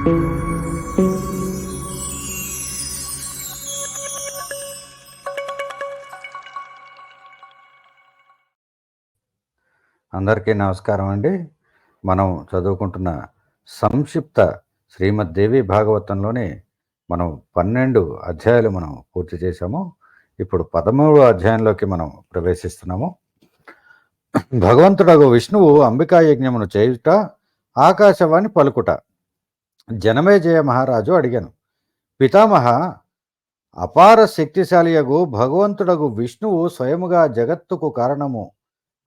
అందరికీ నమస్కారం అండి. మనం చదువుకుంటున్న సంక్షిప్త శ్రీమద్దేవి భాగవతంలోని మనం పన్నెండు అధ్యాయాలు మనం పూర్తి చేశాము. ఇప్పుడు పదమూడు అధ్యాయంలోకి మనం ప్రవేశిస్తున్నాము. భగవంతుడగు విష్ణువు అంబికా యజ్ఞమును చేయుట ఆకాశవాణి పలుకుట. జనమేజయ మహారాజు అడిగాను. పితామహ అపార శక్తిశాలియగు భగవంతుడగు విష్ణువు స్వయముగా జగత్తుకు కారణము.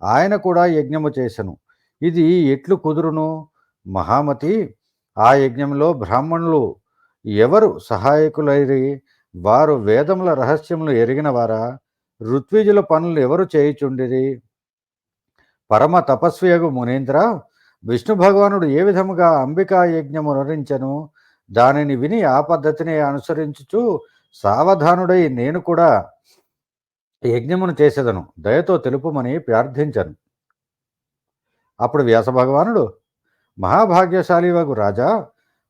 ఆయన కూడా యజ్ఞము చేసెను. ఇది ఎట్లు కుదురును? మహామతి ఆ యజ్ఞంలో బ్రాహ్మణులు ఎవరు సహాయకులైరి? వారు వేదముల రహస్యములు ఎరిగిన వారా ఋత్విజుల పనులు ఎవరు చేయుచుండిరి? పరమ తపస్వియగు మునీంద్ర విష్ణు భగవానుడు ఏ విధముగా అంబికా యజ్ఞము నరించెను దానిని విని ఆ పద్ధతిని అనుసరించుచు సావధానుడై నేను కూడా యజ్ఞమును చేసేదను. దయతో తెలుపుమని ప్రార్థించను. అప్పుడు వ్యాస భగవానుడు మహాభాగ్యశాలి వగు రాజా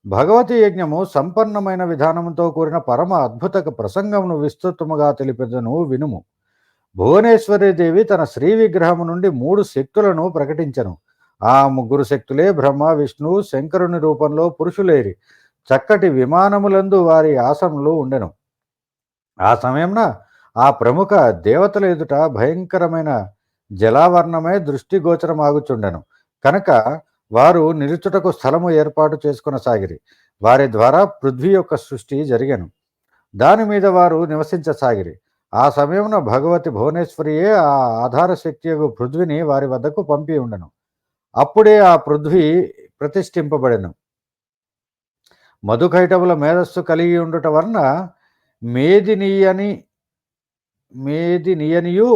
భగవతి యజ్ఞము సంపన్నమైన విధానంతో కూడిన పరమ అద్భుత ప్రసంగమును విస్తృతముగా తెలిపెదను వినుము. భువనేశ్వరి దేవి తన శ్రీ విగ్రహము నుండి మూడు శక్తులను ప్రకటించను. ఆ ముగ్గురు శక్తులే బ్రహ్మ విష్ణు శంకరుని రూపంలో పురుషులేరి. చక్కటి విమానములందు వారి ఆసనలు ఉండెను. ఆ సమయంన ఆ ప్రముఖ దేవతల ఎదుట భయంకరమైన జలావర్ణమే దృష్టిగోచరమాగుచుండెను కనుక వారు నిలుచుటకు స్థలము ఏర్పాటు చేసుకున్న సాగిరి. వారి ద్వారా పృథ్వీ యొక్క సృష్టి జరిగాను. దాని మీద వారు నివసించసాగిరి ఆ సమయంలో భగవతి భువనేశ్వరియే ఆ ఆధార శక్తి పృథ్వీని వారి వద్దకు పంపి ఉండను. అప్పుడే ఆ పృథ్వీ ప్రతిష్ఠింపబడెను. మధుకైటవుల మేధస్సు కలిగి ఉండుట వలన మేదినీయని మేదినీయనియు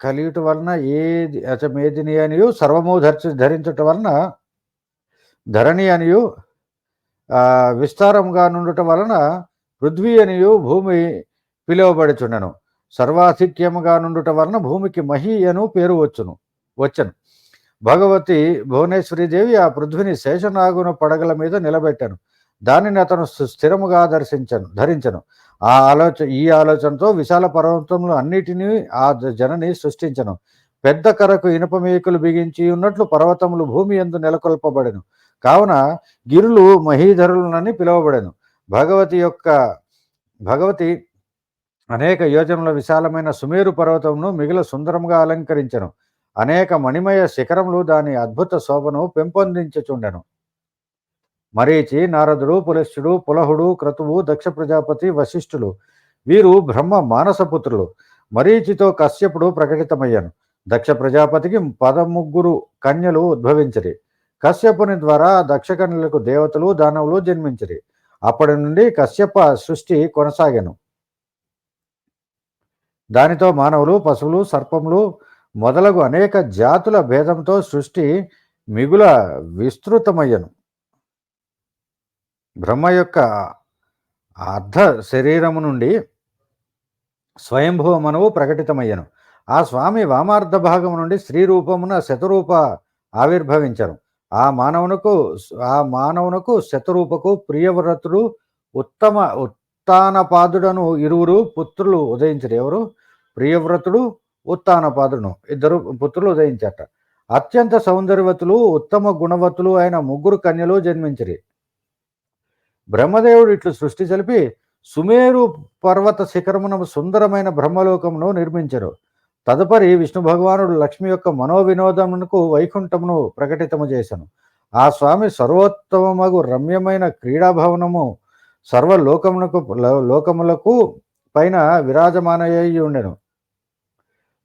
కలియుట వలన ఏది అచ మేదినియనియు సర్వము ధర్చి ధరించుట వలన ధరణి అనియు విస్తారంగా నుండుట వలన పృథ్వీ అనియు భూమి పిలువబడుచుండెను. సర్వాధిక్యముగా నుండుట వలన భూమికి మహి అను పేరు వచ్చును వచ్చను. భగవతి భువనేశ్వరీదేవి ఆ పృథ్వీని శేషనాగున పడగల మీద నిలబెట్టాను. దానిని అతను స్థిరముగా దర్శించను ధరించను. ఆ ఆలోచన ఈ ఆలోచనతో విశాల పర్వతములు అన్నిటినీ ఆ జనని సృష్టించను. పెద్ద కరకు ఇనుప మేకులు బిగించి ఉన్నట్లు పర్వతములు భూమి ఎందు నెలకొల్పబడెను. కావున గిరులు మహీధరులనని పిలువబడెను. భగవతి యొక్క భగవతి అనేక యోజనల విశాలమైన సుమేరు పర్వతమును మిగిలిన సుందరంగా అలంకరించను. అనేక మణిమయ శిఖరములు దాని అద్భుత శోభను పెంపొందించుచుండెను. మరీచి నారదుడు పులశ్చుడు పులహుడు క్రతువు దక్ష ప్రజాపతి వశిష్ఠులు వీరు బ్రహ్మ మానసపుత్రులు. మరీచితో కశ్యపుడు ప్రకటితమయ్యాను. దక్ష ప్రజాపతికి పదముగ్గురు కన్యలు ఉద్భవించరి. కశ్యపుని ద్వారా దక్ష కన్యలకు దేవతలు దానవులు జన్మించరి. అప్పటి నుండి కశ్యప సృష్టి కొనసాగాను. దానితో మానవులు పశువులు సర్పములు మొదలగు అనేక జాతుల భేదంతో సృష్టి మిగుల విస్తృతమయ్యను. బ్రహ్మ యొక్క అర్ధ శరీరము నుండి స్వయంభువ మనవు ప్రకటితమయ్యను. ఆ స్వామి వామార్థ భాగము నుండి స్త్రీ రూపమున శతరూప ఆవిర్భవించను. ఆ మానవునకు ఆ మానవునకు శతరూపకు ప్రియవ్రతుడు ఉత్తమ ఉత్తానపాదుడను ఇరువురు పుత్రులు ఉదయించరు. ఎవరు? ప్రియవ్రతుడు ఉత్తానపాదుడును ఇద్దరు పుత్రులు ఉదయించట. అత్యంత సౌందర్యవతులు ఉత్తమ గుణవతులు అయిన ముగ్గురు కన్యలు జన్మించరి. బ్రహ్మదేవుడు ఇట్లు సృష్టి చలిపి సుమేరు పర్వత శిఖరమున సుందరమైన బ్రహ్మలోకమును నిర్మించరు తదుపరి విష్ణు భగవానుడు లక్ష్మి యొక్క మనోవినోదమునకు వైకుంఠమును ప్రకటితము చేశాను ఆ స్వామి సర్వోత్తమగు రమ్యమైన క్రీడాభవనము సర్వలోకమునకు లోకములకు పైన విరాజమానయ్యి ఉండెను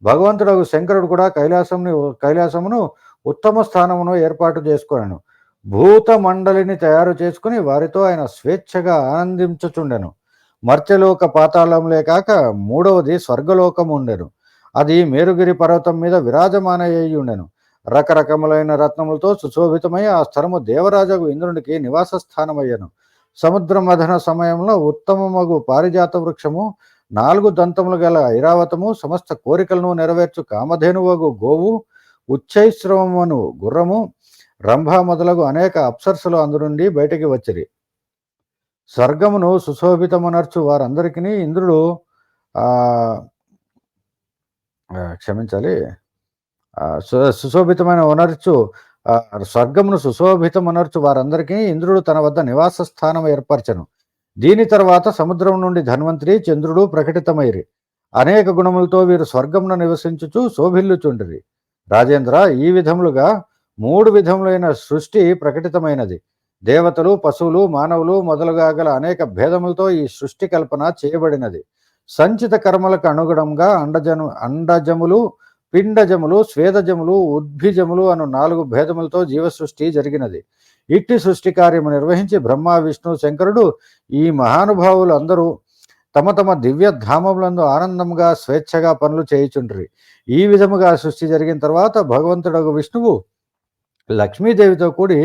భగవంతుడు శంకరుడు కూడా కైలాసముని కైలాసమును ఉత్తమ స్థానమును ఏర్పాటు చేసుకున్నాను భూత మండలిని తయారు చేసుకుని వారితో ఆయన స్వేచ్ఛగా ఆనందించుచుండెను. మర్త్యలోక పాతాళంలే కాక మూడవది స్వర్గలోకం ఉండెను. అది మేరుగిరి పర్వతం మీద విరాజమానయ్యి ఉండెను రకరకములైన రత్నములతో సుశోభితమై ఆ స్థలము దేవరాజకు ఇంద్రునికి నివాస స్థానమయ్యను సముద్ర మథన సమయంలో ఉత్తమమగు పారిజాత వృక్షము నాలుగు దంతములు గల ఐరావతము సమస్త కోరికలను నెరవేర్చు కామధేనువగు గోవు ఉచ్చైశ్రవమును గుర్రము రంభ మొదలగు అనేక అప్సర్సులు అందునుండి బయటికి వచ్చిరి. స్వర్గమును సుశోభితమునర్చు వారందరికీ ఇంద్రుడు క్షమించాలి సు- సుశోభితమైన ఉనర్చు స్వర్గమును సుశోభితమునర్చు వారందరికీ ఇంద్రుడు తన వద్ద నివాస స్థానం ఏర్పరచను. దీని తర్వాత సముద్రం నుండి ధన్వంతరి చంద్రుడు ప్రకటితమైరి. అనేక గుణములతో వీరు స్వర్గమున నివసించుచు శోభిల్లుచుండిరి. రాజేంద్ర ఈ విధములుగా మూడు విధములైన సృష్టి ప్రకటితమైనది. దేవతలు పశువులు మానవులు మొదలుగా గల అనేక భేదములతో ఈ సృష్టి కల్పన చేయబడినది. సంచిత కర్మలకు అనుగుణంగా అండజను అండజములు పిండజములు స్వేదజములు ఉద్భిజములు అను నాలుగు భేదములతో జీవ సృష్టి జరిగినది. ఇట్టి సృష్టి కార్యము నిర్వహించి బ్రహ్మ విష్ణు శంకరుడు ఈ మహానుభావులు అందరూ తమ తమ దివ్య ధామములందు ఆనందంగా స్వేచ్ఛగా పనులు చేయుచుండ్రి. ఈ విధముగా సృష్టి జరిగిన తర్వాత భగవంతుడగు విష్ణువు లక్ష్మీదేవితో కూడి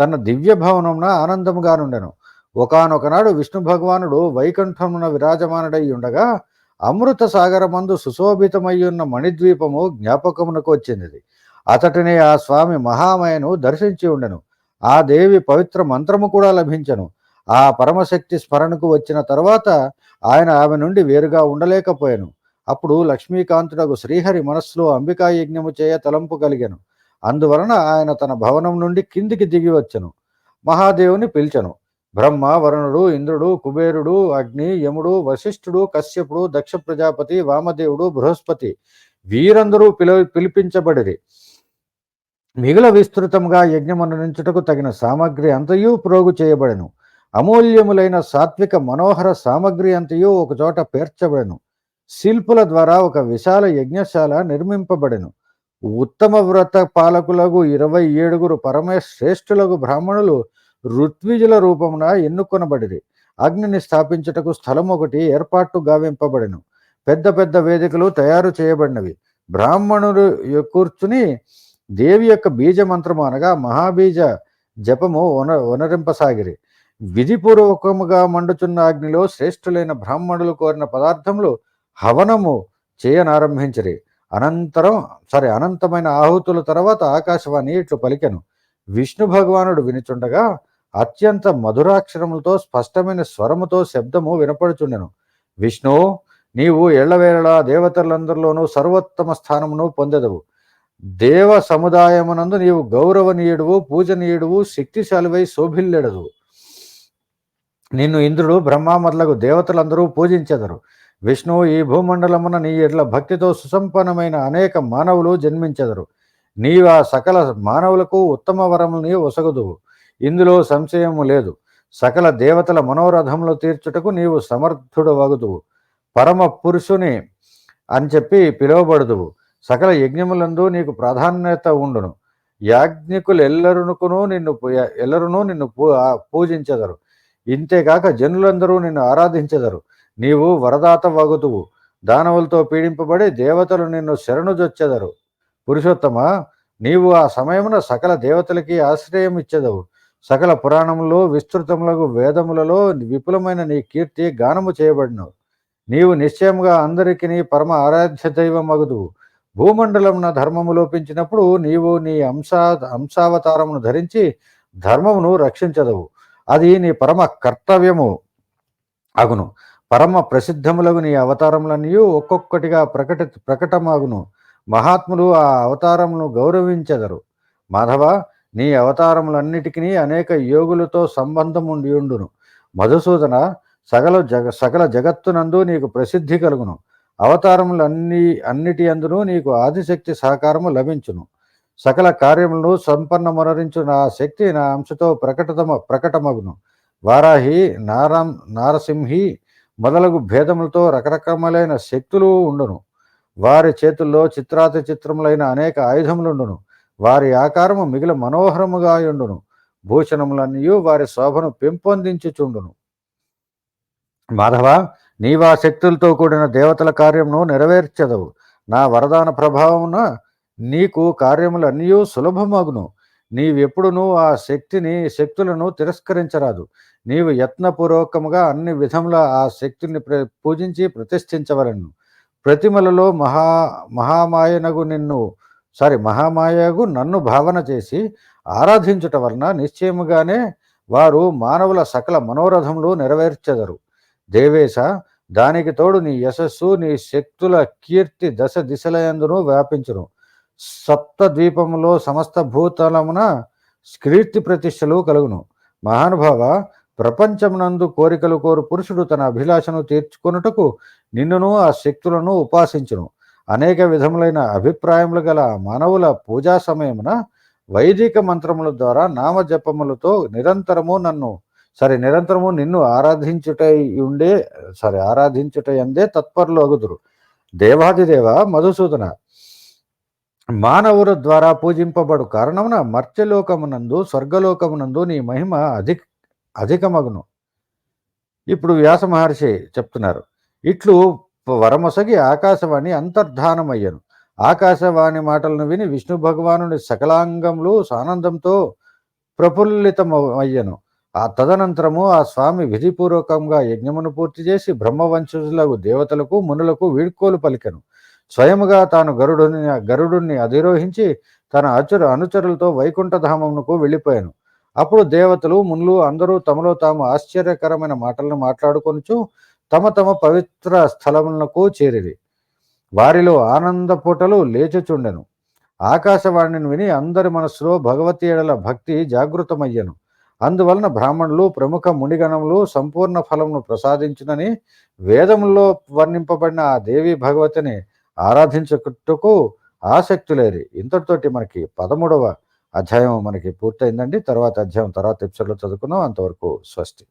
తన దివ్య భవనమున ఆనందముగా నుండెను. ఒకనొకనాడు విష్ణు భగవానుడు వైకుంఠమున విరాజమానుడై ఉండగా అమృత సాగరమందు సుశోభితమయ్యున్న మణిద్వీపము జ్ఞాపకమునకు వచ్చింది అతటిని ఆ స్వామి మహామయను దర్శించి ఉండెను. ఆ దేవి పవిత్ర మంత్రము కూడా లభించను. ఆ పరమశక్తి స్మరణకు వచ్చిన తర్వాత ఆయన ఆమె నుండి వేరుగా ఉండలేకపోయాను. అప్పుడు లక్ష్మీకాంతుడకు శ్రీహరి మనస్సులో అంబికా యజ్ఞము చేయ తలంపు కలిగాను. అందువలన ఆయన తన భవనం నుండి కిందికి దిగి వచ్చెను. మహాదేవుని పిలిచెను. బ్రహ్మ వరుణుడు ఇంద్రుడు కుబేరుడు అగ్ని యముడు వశిష్ఠుడు కశ్యపుడు దక్ష ప్రజాపతి వామదేవుడు బృహస్పతి వీరందరూ పిల పిలిపించబడిరి. మిగుల విస్తృతంగా యజ్ఞమనుంచుటకు తగిన సామగ్రి అంతయు ప్రోగు చేయబడెను. అమూల్యములైన సాత్విక మనోహర సామగ్రి అంతయు ఒకచోట పేర్చబడెను. శిల్పుల ద్వారా ఒక విశాల యజ్ఞశాల నిర్మింపబడెను. ఉత్తమ వ్రత పాలకులకు ఇరవై ఏడుగురు పరమశ్రేష్ఠులకు బ్రాహ్మణులు ఋత్విజుల రూపమున ఎన్నుకొనబడిరి. అగ్నిని స్థాపించుటకు స్థలం ఒకటి ఏర్పాటు గావింపబడెను. పెద్ద పెద్ద వేదికలు తయారు చేయబడినవి. బ్రాహ్మణులు కూర్చుని దేవి యొక్క బీజ మంత్రము అనగా మహాబీజ జపము వన వనరింపసాగిరి. విధిపూర్వకముగా మండుచున్న అగ్నిలో శ్రేష్ఠులైన బ్రాహ్మణులు కోరిన పదార్థములు హవనము చేయనారంభించిరి. అనంతరం సారీ అనంతమైన ఆహుతుల తర్వాత ఆకాశవాణి ఇట్లు పలికెను. విష్ణు భగవానుడు వినుచుండగా అత్యంత మధురాక్షరములతో స్పష్టమైన స్వరముతో శబ్దము వినపడుచుండెను. విష్ణు నీవు ఎళ్ళవేళలా దేవతలందరిలోనూ సర్వోత్తమ స్థానమును పొందెదవు. దేవ సముదాయమునందు నీవు గౌరవనీయుడువు పూజనీయుడువు శక్తిశాలివై శోభిల్లెడదు. నిన్ను ఇంద్రుడు బ్రహ్మ మొదలగు దేవతలందరూ పూజించెదరు. విష్ణువు ఈ భూమండలమున నీ ఎడ్ల భక్తితో సుసంపన్నమైన అనేక మానవులు జన్మించెదరు. నీవు ఆ సకల మానవులకు ఉత్తమ వరముని ఒసగుదువు. ఇందులో సంశయము లేదు. సకల దేవతల మనోరథములు తీర్చుటకు నీవు సమర్థుడు వగుదువు పరమ పురుషుని అని చెప్పి పిలువబడుదువు. సకల యజ్ఞములందు నీకు ప్రాధాన్యత ఉండును. యాజ్ఞికులు ఎల్లరునుకును నిన్ను ఎల్లరునూ నిన్ను పూ పూజించెదరు. ఇంతేకాక జనులందరూ నిన్ను ఆరాధించెదరు. నీవు వరదాత వగుతువు. దానవులతో పీడింపబడి దేవతలు నిన్ను శరణుజొచ్చెదరు. పురుషోత్తమ నీవు ఆ సమయమున సకల దేవతలకి ఆశ్రయం ఇచ్చేదవు సకల పురాణములో విస్తృతములకు వేదములలో విపులమైన నీ కీర్తి గానము చేయబడినవు. నీవు నిశ్చయముగా అందరికీ పరమ ఆరాధ్య దైవం మగుదువు భూమండలమున ధర్మము లోపించినప్పుడు నీవు నీ అంశా అంశావతారమును ధరించి ధర్మమును రక్షించదవు. అది నీ పరమ కర్తవ్యము అగును. పరమ ప్రసిద్ధములగు నీ అవతారములన్నీ ఒక్కొక్కటిగా ప్రకట ప్రకటమగును. మహాత్ములు ఆ అవతారమును గౌరవించెదరు. మాధవ నీ అవతారములన్నిటికీ అనేక యోగులతో సంబంధం ఉండి ఉండును. మధుసూదన సకల జగ సకల జగత్తునందు నీకు ప్రసిద్ధి కలుగును. అవతారములు అన్ని అన్నిటి అందును నీకు ఆదిశక్తి సహకారము లభించును. సకల కార్యములను సంపన్నమునరించు నా శక్తి నా అంశతో ప్రకటతమ ప్రకటమగును. వారాహి నారం నారసింహి మొదలగు భేదములతో రకరకములైన శక్తులు ఉండును. వారి చేతుల్లో చిత్రాతి చిత్రములైన అనేక ఆయుధములుండును వారి ఆకారము మిగిలిన మనోహరముగా ఉండును. భూషణములన్నీ వారి శోభను పెంపొందించుచుండును. మాధవ నీవా శక్తులతో కూడిన దేవతల కార్యమును నెరవేర్చదవు. నా వరదాన ప్రభావమున నీకు కార్యములన్నీ సులభమగును. నీవెప్పుడునూ ఆ శక్తిని శక్తులను తిరస్కరించరాదు. నీవు యత్నపూర్వకముగా అన్ని విధముల ఆ శక్తిని ప్ర పూజించి ప్రతిష్ఠించవలను. ప్రతిమలలో మహా మహామాయనగు నిన్ను సారీ మహామాయగు నన్ను భావన చేసి ఆరాధించుట వలన నిశ్చయముగానే వారు మానవుల సకల మనోరథములు నెరవేర్చెదరు. దేవేశ దానికి తోడు నీ యశస్సు నీ శక్తుల కీర్తి దశ దిశలయందును వ్యాపించును. సప్త ద్వీపములో సమస్త భూతలమున కీర్తి ప్రతిష్టలు కలుగును. మహానుభావ ప్రపంచమునందు కోరికలు కోరు పురుషుడు తన అభిలాషను తీర్చుకొనుటకు నిన్నును ఆ శక్తులను ఉపాసించును. అనేక విధములైన అభిప్రాయములు గల మానవుల పూజా సమయమున వైదిక మంత్రముల ద్వారా నామజపములతో నిరంతరము నన్ను సరే నిరంతరము నిన్ను ఆరాధించుట ఉండే సరే ఆరాధించుట ఎందే తత్పరులు అగుదురు. దేవాదిదేవ మధుసూదన మానవుల ద్వారా పూజింపబడు కారణమున మర్త్యలోకమునందు స్వర్గలోకమునందు నీ మహిమ అధిక అధికమగును. ఇప్పుడు వ్యాస మహర్షి చెప్తున్నారు ఇట్లు వరమొసగి ఆకాశవాణి అంతర్ధానమయ్యను. ఆకాశవాణి మాటలను విని విష్ణు భగవానుని సకలాంగములు సానందంతో ప్రఫుల్లితమయ్యను. ఆ తదనంతరము ఆ స్వామి విధిపూర్వకంగా యజ్ఞమును పూర్తి చేసి బ్రహ్మవంశులకు దేవతలకు మునులకు వీడ్కోలు పలికెను. స్వయముగా తాను గరుడుని గరుడుని అధిరోహించి తన అచురు అనుచరులతో వైకుంఠధామమునకు వెళ్ళిపోయాను. అప్పుడు దేవతలు మునులు అందరూ తమలో తాము ఆశ్చర్యకరమైన మాటలను మాట్లాడుకొనుచు తమ తమ పవిత్ర స్థలములకు చేరిరి. వారిలో ఆనంద పూటలు లేచుచుండెను. ఆకాశవాణిని విని అందరి మనస్సులో భగవతి ఎడల భక్తి జాగృతమయ్యను. అందువలన బ్రాహ్మణులు ప్రముఖ మునిగణములు సంపూర్ణ ఫలమును ప్రసాదించునని వేదముల్లో వర్ణింపబడిన ఆ దేవి భగవతిని ఆరాధించుటకు ఆసక్తులేరి. ఇంతటితోటి మనకి పదమూడవ అధ్యాయం మనకి పూర్తయిందండి. తర్వాత అధ్యాయం తర్వాత ఎపిసోడ్లో చదువుకున్నాం అంతవరకు స్వస్తి.